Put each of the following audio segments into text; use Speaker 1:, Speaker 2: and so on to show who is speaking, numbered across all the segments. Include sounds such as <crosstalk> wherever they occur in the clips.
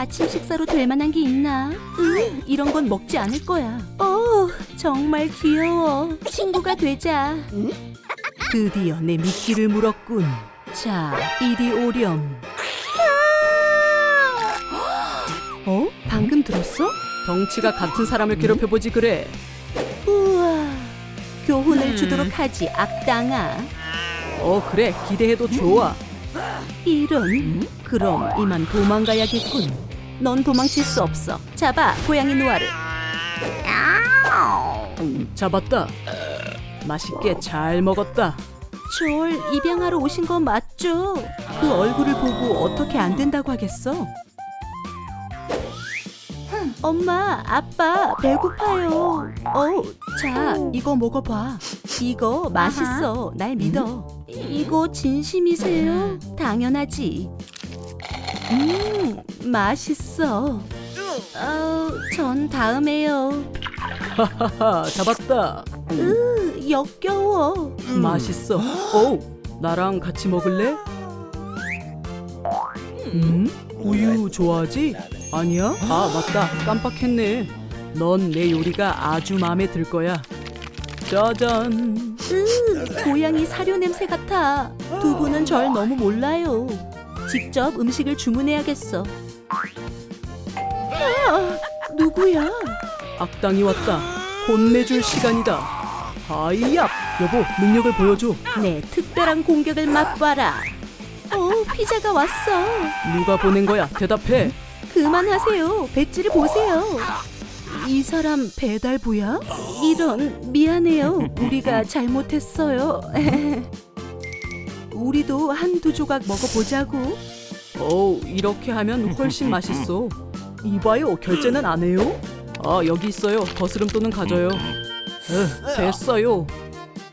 Speaker 1: 아침 식사로 될 만한 게 있나? 으, 이런 건 먹지 않을 거야. 어, 정말 귀여워. 친구가 되자. 드디어 내 미끼를 물었군. 자, 이리 오렴. 어? 방금 들었어? 덩치가 같은 사람을 괴롭혀보지 그래. 우와, 교훈을
Speaker 2: 음.
Speaker 1: 주도록 하지 악당아.
Speaker 2: 어 그래 기대해도 좋아.
Speaker 1: 이런? 그럼 이만 도망가야겠군. 넌 도망칠 수 없어. 잡아, 고양이 노아를.
Speaker 2: 음, 잡았다. 맛있게 잘 먹었다.
Speaker 1: 절 입양하러 오신 거 맞죠? 그 얼굴을 보고 어떻게 안 된다고 하겠어? 엄마, 아빠, 배고파요. 어, 자, 이거 먹어봐. 이거 맛있어. 날 믿어. 이거 진심이세요? 당연하지. 음, 맛있어. 어, 전 다음에요.
Speaker 2: 하하 잡았다.
Speaker 1: 으, 역겨워.
Speaker 2: 맛있어. 오 나랑 같이 먹을래? 음? 우유 좋아하지? 아니야? 아 맞다 깜빡했네. 넌 내 요리가 아주 마음에 들 거야. 짜잔.
Speaker 1: 으, 고양이 사료 냄새 같아. 두 분은 절 너무 몰라요. 직접 음식을 주문해야겠어. 아, 누구야?
Speaker 2: 악당이 왔다. 혼내줄 시간이다. 하이야! 여보, 능력을 보여줘.
Speaker 1: 내 특별한 공격을 맛봐라. 오, 피자가 왔어.
Speaker 2: 누가 보낸 거야? 대답해.
Speaker 1: 그만하세요. 배지를 보세요. 이 사람 배달부야? 이런 미안해요. 우리가 잘못했어요. <laughs> 우리도 한두 조각 먹어보자고.
Speaker 2: 오, 이렇게 하면 훨씬 <laughs> 맛있어. 이봐요, 결제는 안 해요? 아, 여기 있어요. 거스름 돈은 가져요. 으, 됐어요.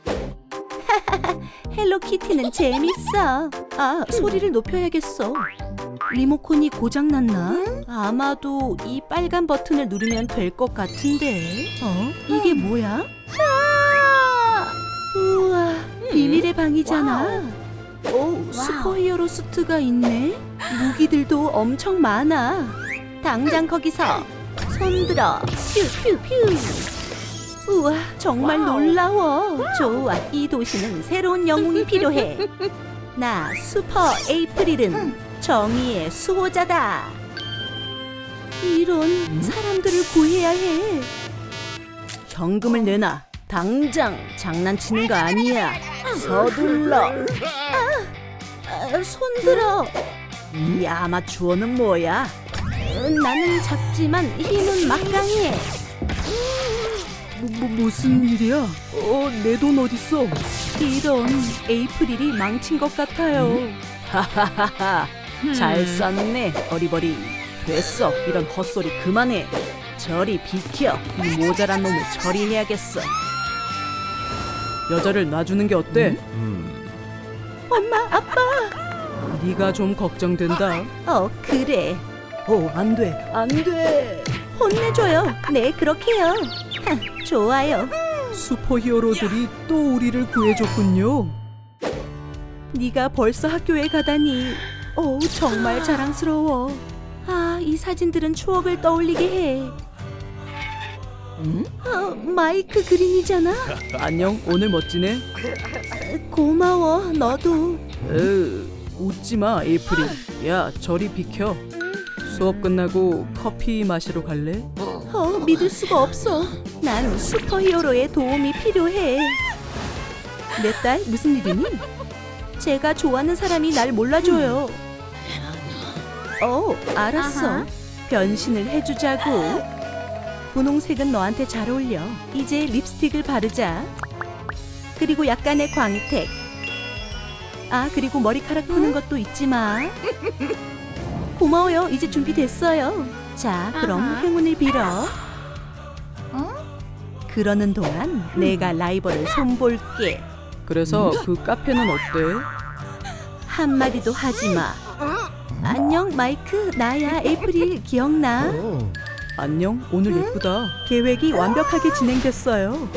Speaker 2: <laughs>
Speaker 1: 헬로키티는 재밌어. 아, 소리를 높여야겠어. 리모컨이 고장났나? 아마도 이 빨간 버튼을 누르면 될 것 같은데. 어? 이게 뭐야? 아! 우와, 비밀의 방이잖아. 오, 슈퍼히어로 수트가 있네. 무기들도 엄청 많아. 당장 거기서 손들어. 퓨퓨퓨. 우와, 정말 놀라워. 좋아, 이 도시는 새로운 영웅이 필요해. 나 슈퍼 에이프릴은 정의의 수호자다. 이런 사람들을 구해야 해.
Speaker 2: 현금을 내놔. 당장 장난치는 거 아니야. 서둘러.
Speaker 1: 아, 손들어.
Speaker 2: 이 아마추어는 뭐야?
Speaker 1: 음, 나는 작지만 힘은 막강해.
Speaker 2: 뭐, 뭐, 무슨 일이야? 어, 내 돈 어딨어?
Speaker 1: 이런 에이프릴이 망친 것 같아요.
Speaker 2: 하하하하. 잘 쌌네, 어리버리. 됐어. 이런 헛소리 그만해. 저리 비켜. 이 모자란 놈을 처리해야겠어. 여자를 놔주는 게 어때?
Speaker 1: 엄마, 아빠.
Speaker 2: 네가 좀 걱정된다.
Speaker 1: 어, 그래.
Speaker 2: 어, 안 돼. 안 돼.
Speaker 1: 혼내줘요. 네, 그렇게요. 하, 좋아요.
Speaker 2: 슈퍼히어로들이 또 우리를 구해줬군요.
Speaker 1: 네가 벌써 학교에 가다니. 오, 정말 자랑스러워. 아, 이 사진들은 추억을 떠올리게 해.
Speaker 2: 응?
Speaker 1: 어, 마이크 그린이잖아.
Speaker 2: 안녕, 오늘 멋지네.
Speaker 1: 고마워, 너도.
Speaker 2: 으, 웃지 마, 에이프릴. 야, 저리 비켜. 수업 끝나고 커피 마시러 갈래?
Speaker 1: 어, 믿을 수가 없어. 난 슈퍼히어로의 도움이 필요해. 내 딸, 무슨 일이니? 제가 좋아하는 사람이 날 몰라줘요. 어, 알았어. 변신을 해주자고. 분홍색은 너한테 잘 어울려. 이제 립스틱을 바르자. 그리고 약간의 광택. 아, 그리고 머리카락 푸는 것도 잊지 마. 고마워요. 이제 준비됐어요. 자, 그럼
Speaker 3: 아하.
Speaker 1: 행운을 빌어. 그러는 동안 내가 라이벌을 손볼게.
Speaker 2: 그래서 그 카페는 어때?
Speaker 1: 한마디도 하지 마. 안녕, 마이크. 나야, 에이프릴. 기억나?
Speaker 2: 안녕, 오늘 예쁘다.
Speaker 1: 계획이 완벽하게 진행됐어요.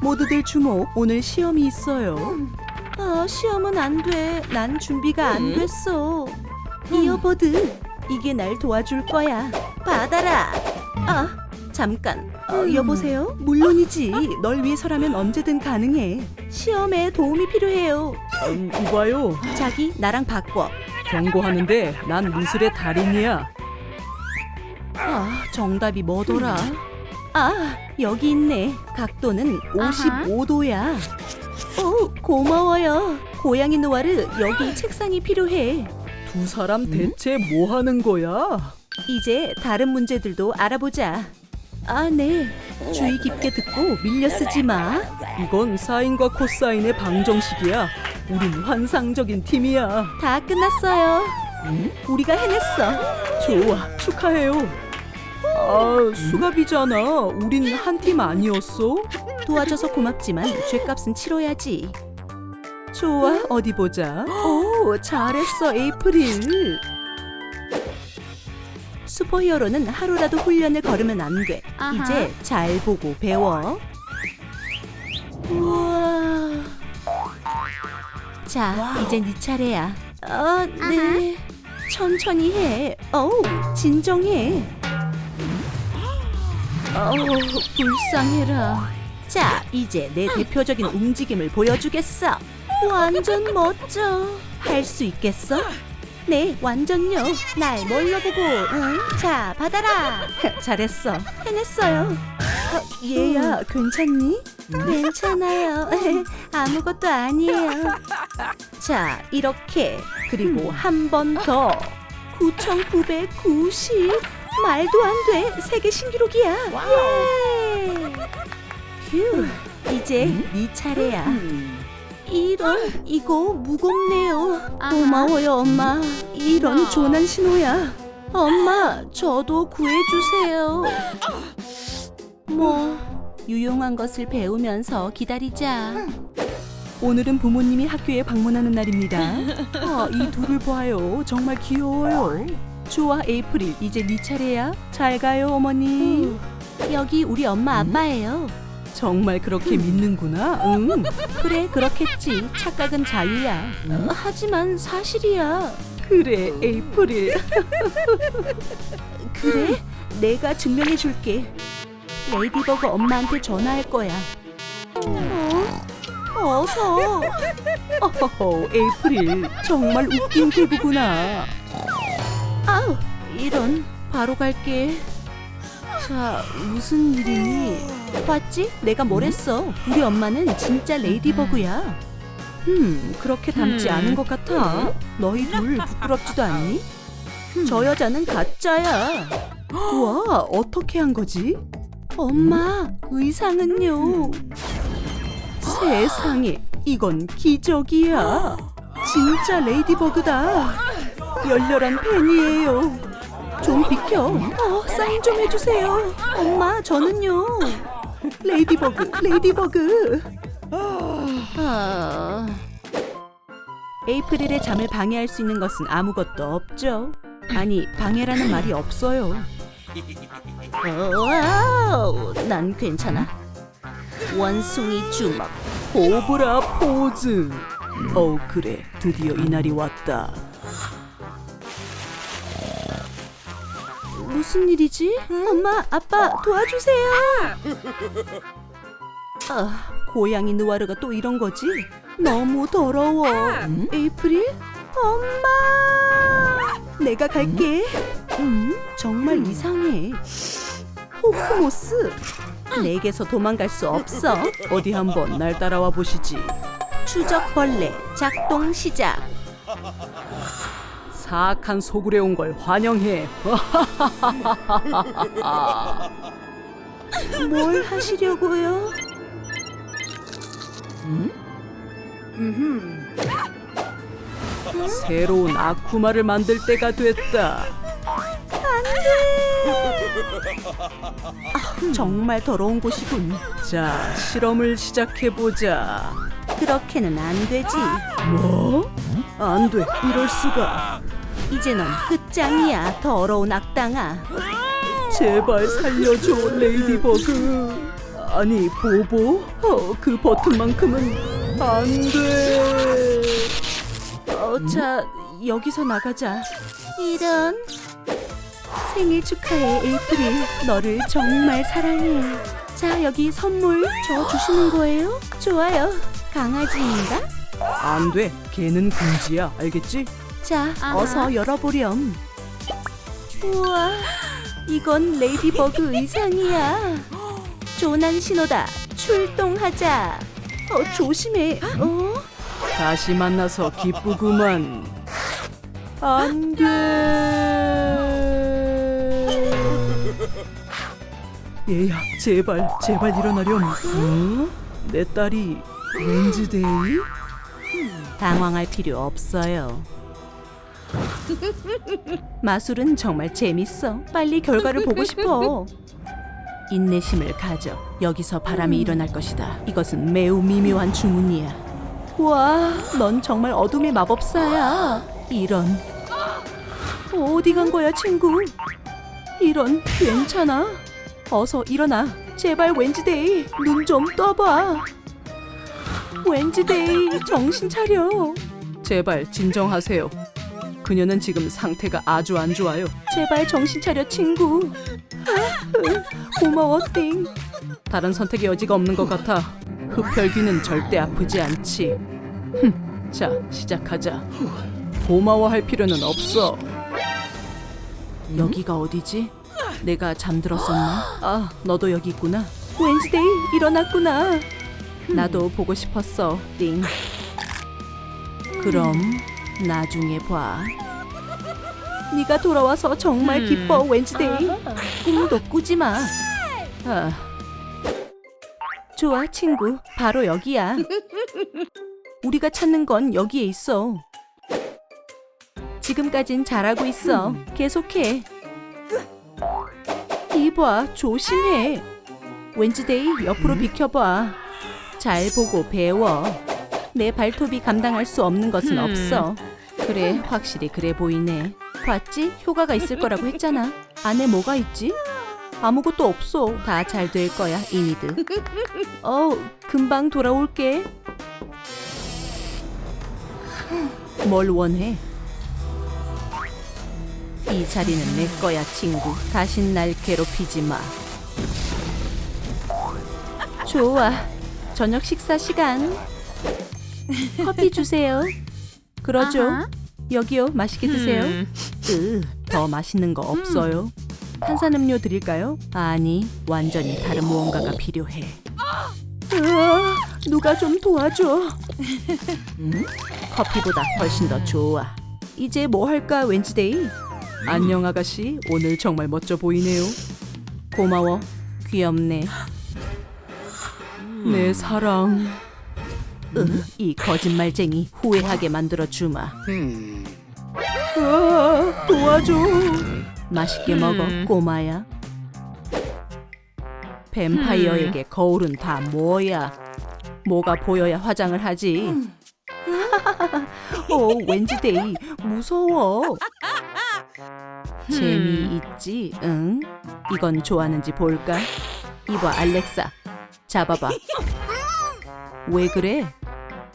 Speaker 1: 모두들 주목. 오늘 시험이 있어요. 아, 시험은 안 돼. 난 준비가 안 됐어. 이어버드. 이게 날 도와줄 거야. 받아라. 아, 잠깐. 어, 여보세요? 물론이지. 널 위해서라면 언제든 가능해. 시험에 도움이 필요해요.
Speaker 2: 음, 이봐요.
Speaker 1: 자기 나랑 바꿔.
Speaker 2: 경고하는데 난 무술의 달인이야.
Speaker 1: 아, 정답이 뭐더라? 아, 여기 있네. 각도는 55도야. 오, 고마워요. 고양이 노아르, 여기 책상이 필요해.
Speaker 2: 두 사람 대체 뭐 하는 거야?
Speaker 1: 이제 다른 문제들도 알아보자. 아, 네. 주의 깊게 듣고 밀려 쓰지 마.
Speaker 2: 이건 사인과 코사인의 방정식이야. 우린 환상적인 팀이야.
Speaker 1: 다 끝났어요. 우리가 해냈어.
Speaker 2: 좋아, 축하해요. 아, 수갑이잖아. 우린 한 팀 아니었어?
Speaker 1: 도와줘서 고맙지만 죗값은 치러야지.
Speaker 2: 좋아, 어디 보자. 오, 잘했어, 에이프릴.
Speaker 1: 슈퍼히어로는 하루라도 훈련을 걸으면 안 돼.
Speaker 3: 아하.
Speaker 1: 이제 잘 보고 배워. 우와. 자, 이제 네 차례야. 아, 네. 천천히 해. 어우, 진정해. 어우, 불쌍해라. 자, 이제 내 대표적인 움직임을 보여주겠어. 완전 멋져. 할 수 있겠어? 네, 완전요. 날 몰라보고. 응? 자, 받아라. <laughs> 잘했어. 해냈어요. 어, 얘야, 괜찮니? 괜찮아요. <laughs> 아무것도 아니에요. 자, 이렇게. 그리고 한 번 더. 9,990. 말도 안 돼. 세계 신기록이야. 예. 휴. 이제 네 차례야. 이런 이거 무겁네요.
Speaker 3: 아하.
Speaker 1: 고마워요, 엄마. 이런
Speaker 3: 어.
Speaker 1: 조난 신호야. 엄마, 저도 구해주세요. 뭐 유용한 것을 배우면서 기다리자.
Speaker 2: 오늘은 부모님이 학교에 방문하는 날입니다. 아, <laughs> 이 둘을 봐요. 정말 귀여워요. 좋아, 에이프릴. 이제 네 차례야. 잘 가요, 어머니.
Speaker 1: 여기 우리 엄마 아빠예요.
Speaker 2: 정말 그렇게 믿는구나. 응.
Speaker 1: 그래, 그렇겠지. 착각은 자유야. 하지만 사실이야.
Speaker 2: 그래, 에이프릴. <laughs>
Speaker 1: 그래? 내가 증명해 줄게. 레이디버그 엄마한테 전화할 거야. 어? 어서. <laughs>
Speaker 2: 어허허, 에이프릴. 정말 웃긴 개구구나.
Speaker 1: 아우, 이런. 바로 갈게. 자, 무슨 일이니? 봤지? 내가 뭘 했어. 우리 엄마는 진짜 레이디버그야.
Speaker 2: 음, 그렇게 닮지
Speaker 3: 음.
Speaker 2: 않은 것 같아. 너희 둘 부끄럽지도 않니?
Speaker 1: 저 여자는 가짜야.
Speaker 2: 와, 어떻게 한 거지?
Speaker 1: 엄마, 의상은요?
Speaker 2: 세상에, 이건 기적이야. 진짜 레이디버그다. 열렬한 팬이에요.
Speaker 1: 좀 비켜. 어, 사인 좀 해주세요. 엄마, 저는요.
Speaker 2: 레이디버그, 레이디버그.
Speaker 1: 아... 에이프릴의 잠을 방해할 수 있는 것은 아무것도 없죠. 아니, 방해라는 말이 없어요. 와우, 난 괜찮아. 원숭이 주먹.
Speaker 2: 오브라 포즈. 어, 그래. 드디어 이날이 왔다.
Speaker 1: 무슨 일이지? 엄마, 아빠, 도와주세요. <laughs> 아, 고양이 느와르가 또 이런 거지? 너무 더러워. 에이프릴? 엄마! 내가 갈게. 음, 정말 이상해. 호크모스, 내게서 도망갈 수 없어.
Speaker 2: 어디 한번 날 따라와 보시지.
Speaker 1: 추적벌레 작동 시작.
Speaker 2: 사악한 소굴에 온 걸 환영해. <laughs>
Speaker 1: 뭘 하시려고요?
Speaker 2: 새로운 아쿠마를 만들 때가 됐다. <laughs>
Speaker 1: 정말 더러운 곳이군.
Speaker 2: 자, 실험을 시작해 보자.
Speaker 1: 그렇게는 안 되지.
Speaker 2: 뭐? 안 돼. 이럴 수가.
Speaker 1: 이제 넌 끝장이야. 더러운 악당아.
Speaker 2: 제발 살려줘, 레이디버그. 아니, 보보? 어, 그 버튼만큼은 안 돼.
Speaker 1: 어, 자, 여기서 나가자. 이런 생일 축하해, 에이프릴. 너를 정말 사랑해. 자, 여기 선물 저 주시는 거예요? 좋아요. 강아지인가?
Speaker 2: 안 돼. 걔는 금지야. 알겠지?
Speaker 1: 자,
Speaker 3: 아하.
Speaker 1: 어서 열어보렴. 우와, 이건 레이디버그 <laughs> 의상이야. 조난 신호다. 출동하자. 어, 조심해. 어?
Speaker 2: 다시 만나서 기쁘구만. 안 돼. 얘야, 제발, 제발 일어나렴. 응? 내 딸이 웬즈데이?
Speaker 1: 당황할 필요 없어요. <laughs> 마술은 정말 재밌어. 빨리 결과를 보고 싶어. 인내심을 가져. 여기서 바람이 일어날 것이다. 이것은 매우 미묘한 주문이야. 와, 넌 정말 어둠의 마법사야. 이런. 어디 간 거야, 친구? 이런, 괜찮아? 어서 일어나. 제발 웬즈데이, 눈 좀 떠봐. 웬즈데이, 정신 차려.
Speaker 2: 제발 진정하세요. 그녀는 지금 상태가 아주 안 좋아요.
Speaker 1: 제발 정신 차려 친구. 고마워 띵.
Speaker 2: 다른 선택의 여지가 없는 것 같아. 흡혈귀는 절대 아프지 않지. 흠, 자, 시작하자. 고마워할 필요는 없어. 여기가 어디지? 내가 잠들었었나? 아, 너도 여기 있구나.
Speaker 1: 웬즈데이 일어났구나.
Speaker 2: 나도 보고 싶었어, 띵. 그럼 나중에 봐.
Speaker 1: 네가 돌아와서 정말 기뻐 웬즈데이. 꿈도 꾸지 마.
Speaker 2: 아,
Speaker 1: 좋아 친구. 바로 여기야. 우리가 찾는 건 여기에 있어. 지금까진 잘하고 있어. 계속해. 이봐, 조심해. 웬즈데이 옆으로 비켜봐. 잘 보고 배워. 내 발톱이 감당할 수 없는 것은
Speaker 2: 음.
Speaker 1: 없어. 그래, 확실히 그래 보이네. 봤지? 효과가 있을 거라고 했잖아. 안에 뭐가 있지? 아무것도 없어. 다 잘 될 거야, 이니드. 어, 금방 돌아올게. 뭘 원해? 이 자리는 내 거야, 친구. 다신 날 괴롭히지 마. 좋아. 저녁 식사 시간. 커피 주세요. 그러죠.
Speaker 3: 아하.
Speaker 1: 여기요. 맛있게 드세요.
Speaker 2: 음.
Speaker 1: 으, 더 맛있는 거 없어요? 탄산음료 드릴까요? 아니, 완전히 다른 무언가가 필요해. 으아, 누가 좀 도와줘. 음? 커피보다 훨씬 더 좋아. 이제 뭐 할까, 웬즈데이?
Speaker 2: 안녕 아가씨, 오늘 정말 멋져 보이네요.
Speaker 1: 고마워. 귀엽네.
Speaker 2: 내 사랑.
Speaker 1: 으, 이 거짓말쟁이 후회하게 만들어 주마.
Speaker 2: 아, 도와줘.
Speaker 1: 맛있게 먹어, 꼬마야. 뱀파이어에게 거울은 다 뭐야? 뭐가 보여야 화장을 하지? 오, 웬즈데이 무서워. 재미있지, 응? 이건 좋아하는지 볼까? 이봐, 알렉사, 잡아봐. 왜 그래?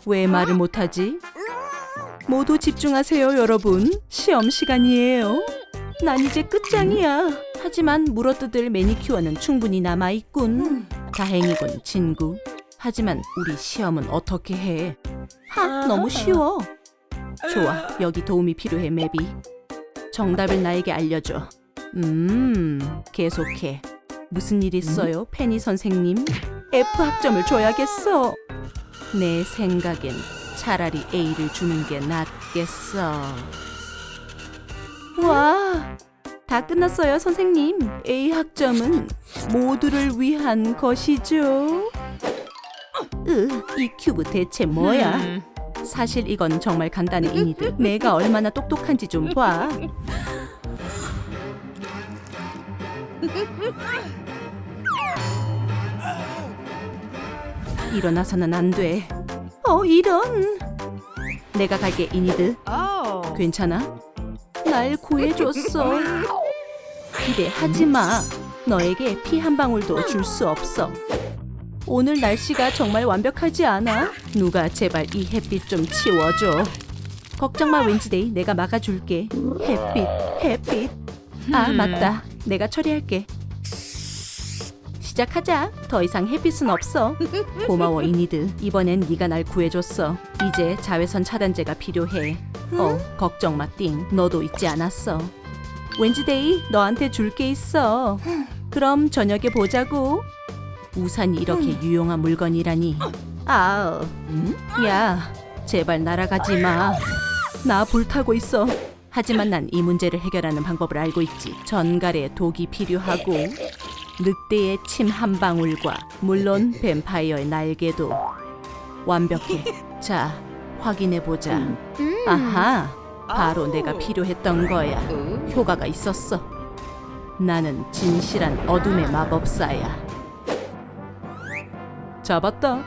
Speaker 1: 왜 말을 못하지? 모두 집중하세요, 여러분. 시험 시간이에요. 난 이제 끝장이야. 하지만 물어뜯을 매니큐어는 충분히 남아있군. 다행이군, 친구. 하지만 우리 시험은 어떻게 해? 하, 너무 쉬워. 좋아, 여기 도움이 필요해, 메비. 정답을 나에게 알려줘. 음, 계속해. 무슨 일 있어요, 페니 선생님? F 학점을 줘야겠어. 내 생각엔 차라리 A를 주는 게 낫겠어. 와, 다 끝났어요, 선생님. A 학점은 모두를 위한 것이죠. 으, 이 큐브 대체 뭐야?
Speaker 2: 음.
Speaker 1: 사실 이건 정말 간단해, 이니드. 내가 얼마나 똑똑한지 좀 봐. <laughs> 일어나서는 안 돼. 어, 이런. 내가 갈게, 이니드. 괜찮아? 날 구해줬어. 기대하지 마. 너에게 피 한 방울도 줄 수 없어. 오늘 날씨가 정말 완벽하지 않아? 누가 제발 이 햇빛 좀 치워줘. 걱정 마 웬즈데이 내가 막아줄게. 햇빛, 햇빛. 아, 맞다. 내가 처리할게. 시작하자. 더 이상 햇빛은 없어. <laughs> 고마워, 이니드. 이번엔 네가 날 구해줬어. 이제 자외선 차단제가 필요해. 어, 걱정 마, 띵. 너도 잊지 않았어. 웬즈데이, 너한테 줄 게 있어. 그럼 저녁에 보자고. 우산이 이렇게 유용한 물건이라니. 아우,
Speaker 2: 음?
Speaker 1: 야, 제발 날아가지 마. 나 불타고 있어. 하지만 난 이 문제를 해결하는 방법을 알고 있지. 전갈에 독이 필요하고 늑대의 침 한 방울과 물론 <laughs> 뱀파이어의 날개도 완벽해. 자, 확인해 보자. 아하, 바로 내가 필요했던 거야. 효과가 있었어. 나는 진실한 어둠의 마법사야. 잡았다.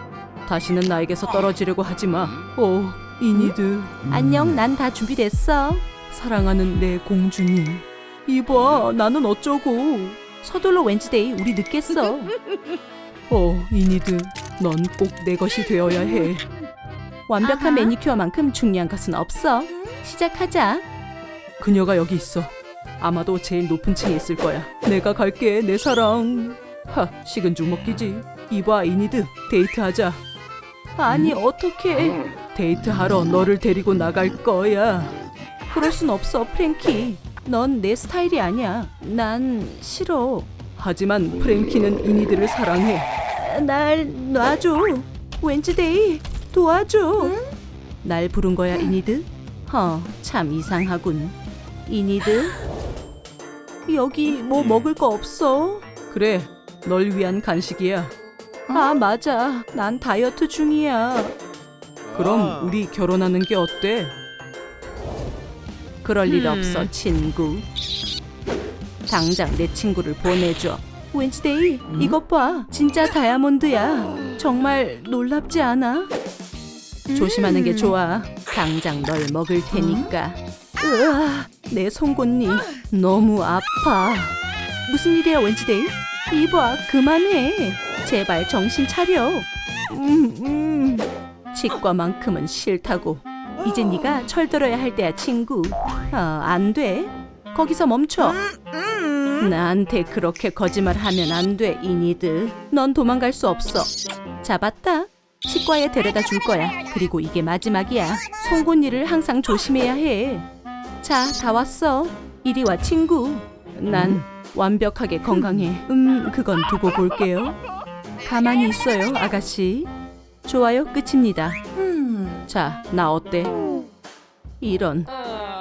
Speaker 1: 다시는 나에게서 떨어지려고 하지 마. 오, 이니드. 안녕, 난 다 준비됐어. 사랑하는 내 공주님. 이봐, 나는 어쩌고. 서둘러 웬즈데이, 우리 늦겠어. 어, 이니드. 넌 꼭 내 것이 되어야 해. 완벽한 매니큐어만큼 중요한 것은 없어. 시작하자. 그녀가 여기 있어. 아마도 제일 높은 층에 있을 거야. 내가 갈게, 내 사랑. 하, 식은 죽 먹기지. 이봐, 이니드. 데이트하자. 아니, 어떻게? 데이트하러 너를 데리고 나갈 거야. 그럴 순 없어, 프랭키. 넌 내 스타일이 아니야. 난 싫어. 하지만 프랭키는 이니드를 사랑해. 날 놔줘. 웬즈데이, 도와줘. 날 부른 거야, 이니드? 허, 참 이상하군. 이니드? 여기 뭐 먹을 거 없어? 그래, 널 위한 간식이야. 아, 맞아. 난 다이어트 중이야. 그럼 우리 결혼하는 게 어때? 그럴 일 없어, 친구. 당장 내 친구를 보내줘. 웬즈데이, 이것 봐. 진짜 다이아몬드야. 정말 놀랍지 않아? 조심하는 게 좋아. 당장 널 먹을 테니까. 으아, 내 송곳니 너무 아파. 무슨 일이야, 웬즈데이? 이봐, 그만해. 제발 정신 차려. 음, 음. 치과만큼은 싫다고. 이제 네가 철들어야 할 때야, 친구. 아, 안 돼. 거기서 멈춰. 나한테 그렇게 거짓말하면 안 돼, 이니드. 넌 도망갈 수 없어. 잡았다. 치과에 데려다 줄 거야. 그리고 이게 마지막이야. 송곳니를 항상 조심해야 해. 자, 다 왔어. 이리 와, 친구. 난 완벽하게 건강해. 음, 그건 두고 볼게요. 가만히 있어요, 아가씨. 좋아요, 끝입니다. 자, 나 어때? 이런,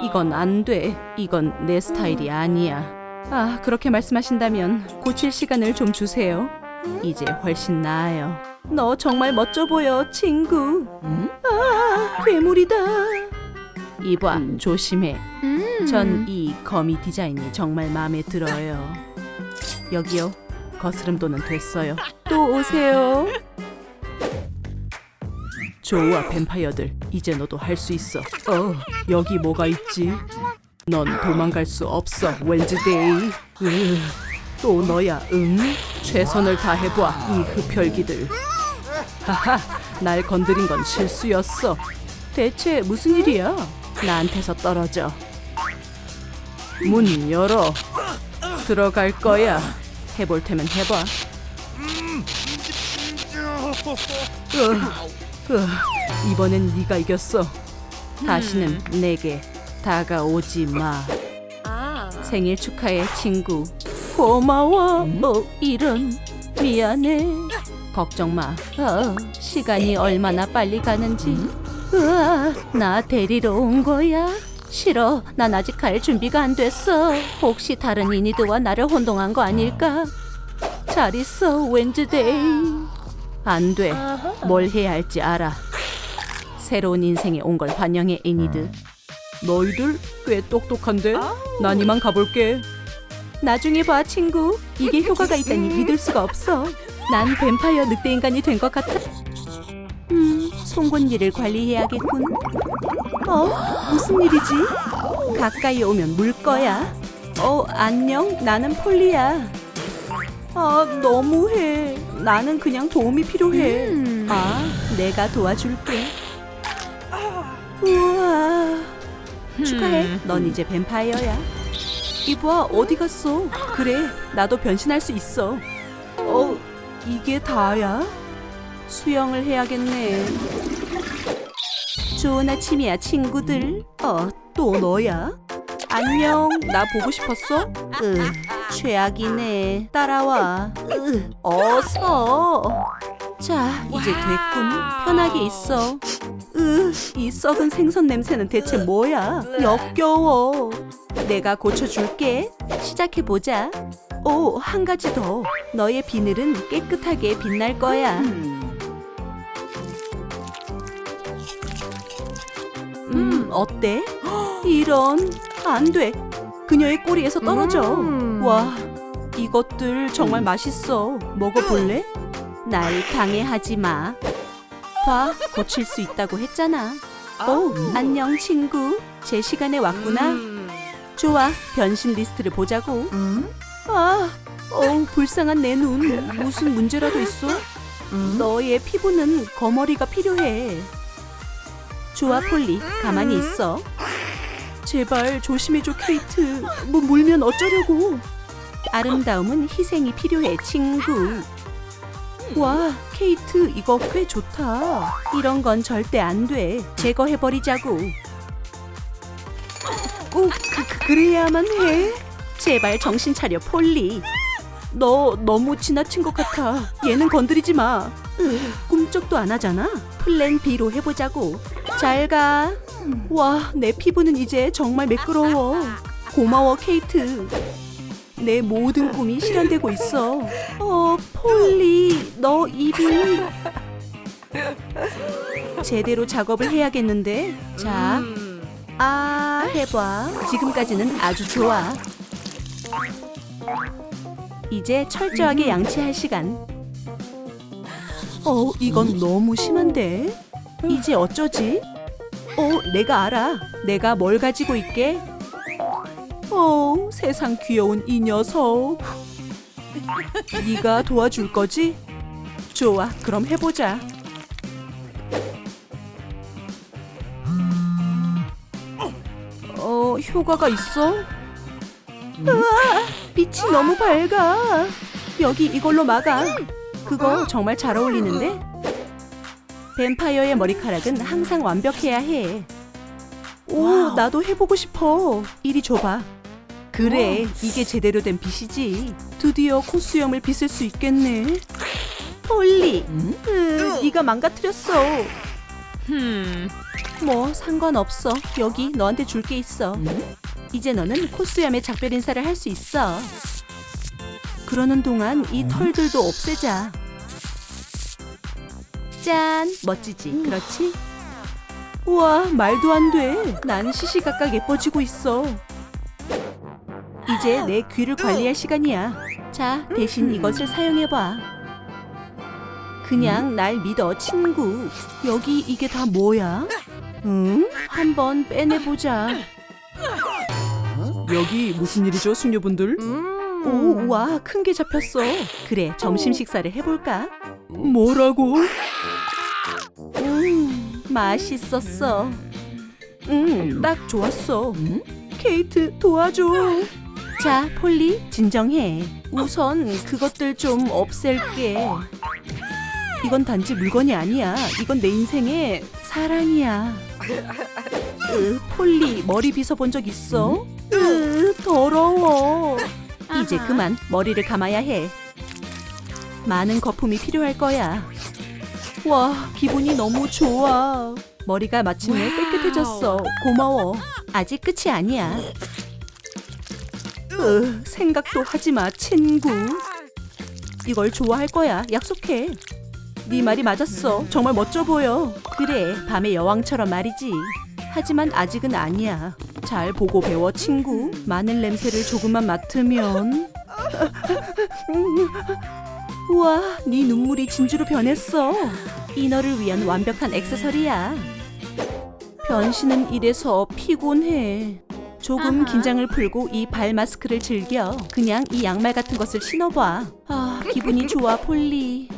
Speaker 1: 이건 안 돼. 이건 내 스타일이 아니야. 아, 그렇게 말씀하신다면 고칠 시간을 좀 주세요. 이제 훨씬 나아요. 너 정말 멋져 보여, 친구.
Speaker 2: 음?
Speaker 1: 아, 괴물이다. 이봐, 조심해. 전 이 거미 디자인이 정말 마음에 들어요. 여기요. 거스름돈은 됐어요. 또 오세요. 좋아, 뱀파이어들. 이제 너도 할 수 있어. 어, 여기 뭐가 있지? 넌 도망갈 수 없어, 웬즈데이. 으, 또 너야, 응? 최선을 다해봐, 이 흡혈귀들. 하하, 날 건드린 건 실수였어. 대체 무슨 일이야? 나한테서 떨어져. 문 열어. 들어갈 거야. 해볼 테면 해봐. 으, 으, 이번엔 네가 이겼어. 다시는 내게 다가오지 마. 생일 축하해 친구. 고마워. 어 이런 미안해. 걱정 마. 어, 시간이 얼마나 빨리 가는지. 으아, 나 데리러 온 거야? 싫어. 난 아직 갈 준비가 안 됐어. 혹시 다른 이니드와 나를 혼동한 거 아닐까? 잘 있어, 웬즈데이. 안 돼. 뭘 해야 할지 알아. 새로운 인생에 온 걸 환영해, 이니드. 너희들 꽤 똑똑한데? 난 이만 가볼게. 나중에 봐, 친구. 이게 효과가 있다니 믿을 수가 없어. 난 뱀파이어 늑대 인간이 된 것 같아. 음, 송곳니를 관리해야겠군. 어? 무슨 일이지? 가까이 오면 물 거야. 어, 안녕. 나는 폴리야. 아, 너무해. 나는 그냥 도움이 필요해. 아, 내가 도와줄게. 우와. 축하해. 넌 이제 뱀파이어야. 이봐 어디 갔어? 그래 나도 변신할 수 있어. 어 이게 다야? 수영을 해야겠네. 좋은 아침이야 친구들. 어 또 너야? 안녕 나 보고 싶었어? 으 최악이네. 따라와. 으 어서. 자 이제 됐군. 편하게 있어. 으, 이 썩은 생선 냄새는 대체 뭐야? 역겨워. 내가 고쳐줄게. 시작해보자. 오, 한 가지 더. 너의 비늘은 깨끗하게 빛날 거야. 음, 어때? 이런, 안 돼. 그녀의 꼬리에서 떨어져. 와, 이것들 정말 맛있어. 먹어볼래? 날 강해하지 마. 봐, 고칠 수 있다고 했잖아. 오, 안녕 친구. 제 시간에 왔구나. 좋아, 변신 리스트를 보자고. 아, 어, 불쌍한 내 눈. 무슨 문제라도 있어? 너의 피부는 거머리가 필요해. 좋아, 폴리. 가만히 있어. 제발 조심해줘, 케이트. 뭐 물면 어쩌려고. 아름다움은 희생이 필요해, 친구. 와, 케이트, 이거 꽤 좋다. 이런 건 절대 안 돼. 제거해버리자고. 꼭 그, 그, 그래야만 해. 제발 정신 차려, 폴리. 너 너무 지나친 것 같아. 얘는 건드리지 마. 으, 꿈쩍도 안 하잖아. 플랜 B로 해보자고. 잘 가. 와, 내 피부는 이제 정말 매끄러워. 고마워, 케이트. 내 모든 꿈이 실현되고 있어. 어, 폴리, 너 입이 제대로 작업을 해야겠는데. 자, 아, 해봐. 지금까지는 아주 좋아. 이제 철저하게 양치할 시간. 어, 이건 너무 심한데. 이제 어쩌지? 어, 내가 알아. 내가 뭘 가지고 있게? 어, 세상 귀여운 이 녀석. 네가 도와줄 거지? 좋아, 그럼 해보자. 어, 효과가 있어? 우와, 빛이 너무 밝아. 여기 이걸로 막아. 그거 정말 잘 어울리는데? 뱀파이어의 머리카락은 항상 완벽해야 해. 오, 나도 해보고 싶어. 이리 줘봐. 그래, 이게 제대로 된 빛이지. 드디어 코수염을 빗을 수 있겠네. 폴리, 으, 네가 망가뜨렸어. 뭐 상관없어. 여기 너한테 줄 게 있어. 이제 너는 코수염의 작별 인사를 할 수 있어. 그러는 동안 이 털들도 없애자. 짠, 멋지지? 그렇지? 우와, 말도 안 돼. 난 시시각각 예뻐지고 있어. 이제 내 귀를 관리할 시간이야. 자, 대신 이것을 사용해봐. 그냥 날 믿어, 친구. 여기 이게 다 뭐야? 응? 한번 빼내보자. 여기 무슨 일이죠, 숙녀분들? 오, 와, 큰 게 잡혔어. 그래, 점심 식사를 해볼까? 뭐라고? 음, 맛있었어. 음, 딱 좋았어. 케이트, 도와줘. 자, 폴리, 진정해. 우선 그것들 좀 없앨게. 이건 단지 물건이 아니야. 이건 내 인생의 사랑이야. 으, 폴리, 머리 빗어본 적 있어? 으, 더러워. 이제 그만 머리를 감아야 해. 많은 거품이 필요할 거야. 와, 기분이 너무 좋아. 머리가 마침내 깨끗해졌어. 고마워. 아직 끝이 아니야. 으, 생각도 하지 마, 친구. 이걸 좋아할 거야. 약속해. 네 말이 맞았어. 정말 멋져 보여. 그래, 밤의 여왕처럼 말이지. 하지만 아직은 아니야. 잘 보고 배워, 친구. 마늘 냄새를 조금만 맡으면. 우와, 네 눈물이 진주로 변했어. 이 너를 위한 완벽한 액세서리야. 변신은 이래서 피곤해. 조금 긴장을 풀고 이 발 마스크를 즐겨. 그냥 이 양말 같은 것을 신어봐. 아, 기분이 좋아, 폴리.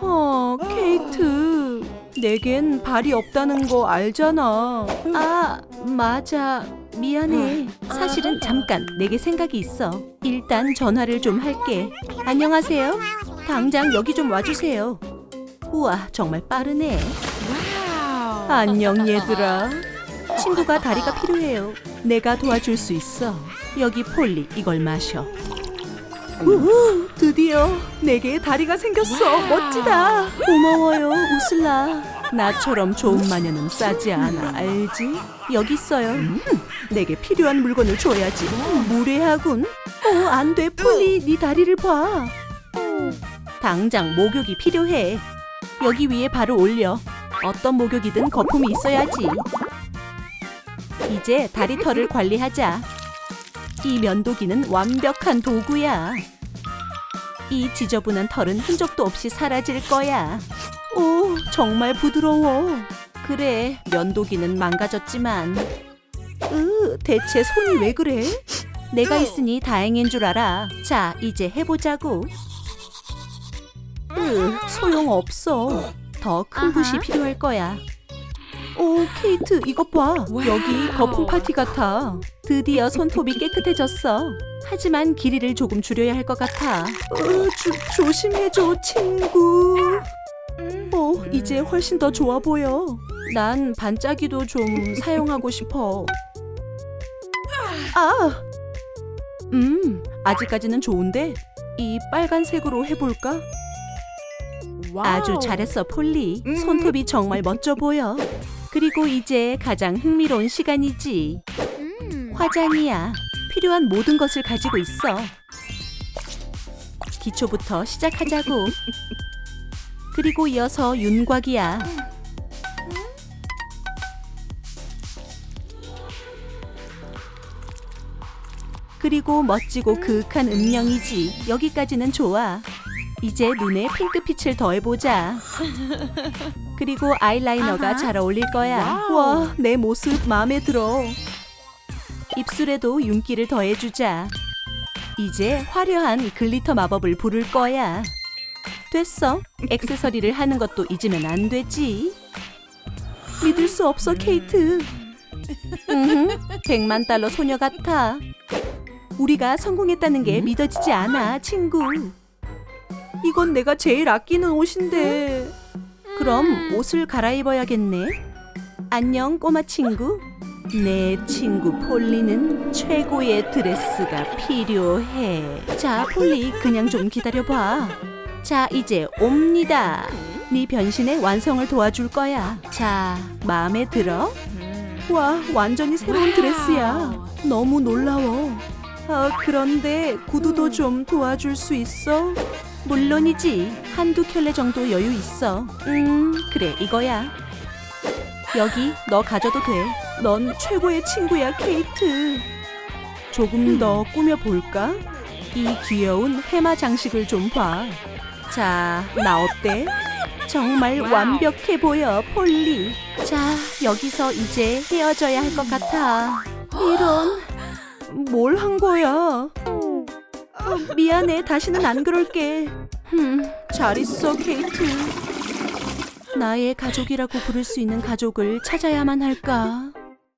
Speaker 1: 어, 케이트. 내겐 발이 없다는 거 알잖아. 아, 맞아. 미안해. 사실은 잠깐 내게 생각이 있어. 일단 전화를 좀 할게. 안녕하세요. 당장 여기 좀 와주세요. 우와, 정말 빠르네. 안녕 얘들아. 친구가 다리가 필요해요. 내가 도와줄 수 있어. 여기 폴리 이걸 마셔. 우후, 드디어 내게 다리가 생겼어. 멋지다. 고마워요, 우슬라. 나처럼 좋은 마녀는 싸지 않아, 알지? 여기 있어요. 음, 내게 필요한 물건을 줘야지. 무례하군. 어, 안 돼, 폴리. 네 다리를 봐. 당장 목욕이 필요해. 여기 위에 바로 올려. 어떤 목욕이든 거품이 있어야지. 이제 다리털을 관리하자. 이 면도기는 완벽한 도구야. 이 지저분한 털은 흔적도 없이 사라질 거야. 오, 정말 부드러워. 그래, 면도기는 망가졌지만. 으, 대체 손이 왜 그래? 내가 있으니 다행인 줄 알아. 자, 이제 해보자고. 으, 소용없어. 더 큰 붓이 필요할 거야. 오, 케이트, 이것 봐. 여기 거품 파티 같아. 드디어 손톱이 깨끗해졌어. 하지만 길이를 조금 줄여야 할 것 같아. 으, 조, 조심해줘, 친구. 어, 이제 훨씬 더 좋아 보여. 난 반짝이도 좀 사용하고 싶어. 아! 음, 아직까지는 좋은데 이 빨간색으로 해볼까? 아주 잘했어, 폴리. 손톱이 정말 멋져 보여. 그리고 이제 가장 흥미로운 시간이지. 화장이야. 필요한 모든 것을 가지고 있어. 기초부터 시작하자고. 그리고 이어서 윤곽이야. 그리고 멋지고 그윽한 음영이지. 여기까지는 좋아. 이제 눈에 핑크빛을 더해보자. 그리고 아이라이너가
Speaker 2: 아하.
Speaker 1: 잘 어울릴 거야.
Speaker 2: 와,
Speaker 1: 내 모습 마음에 들어. 입술에도 윤기를 더해주자. 이제 화려한 글리터 마법을 부를 거야. 됐어. 액세서리를 하는 것도 잊으면 안 되지. 믿을 수 없어, 케이트. 음, 100만 달러 소녀 같아. 우리가 성공했다는 게 믿어지지 않아, 친구. 이건 내가 제일 아끼는 옷인데. 그럼 옷을 갈아입어야겠네. 안녕, 꼬마 친구. 내 친구 폴리는 최고의 드레스가 필요해. 자, 폴리, 그냥 좀 기다려봐. 자, 이제 옵니다. 네 변신의 완성을 도와줄 거야. 자, 마음에 들어? 와, 완전히 새로운 드레스야. 너무 놀라워. 아, 그런데 구두도 좀 도와줄 수 있어? 물론이지. 한두 켤레 정도 여유 있어. 음, 그래, 이거야. 여기 너 가져도 돼. 넌 최고의 친구야, 케이트. 조금 더 꾸며볼까? 이 귀여운 해마 장식을 좀 봐. 자, 나 어때? 정말 완벽해 보여, 폴리. 자, 여기서 이제 헤어져야 할 것 같아. 이런, 뭘 한 거야? 어, 미안해, 다시는 안 그럴게. 흠, 잘 있어, 케이트. 나의 가족이라고 부를 수 있는 가족을 찾아야만 할까?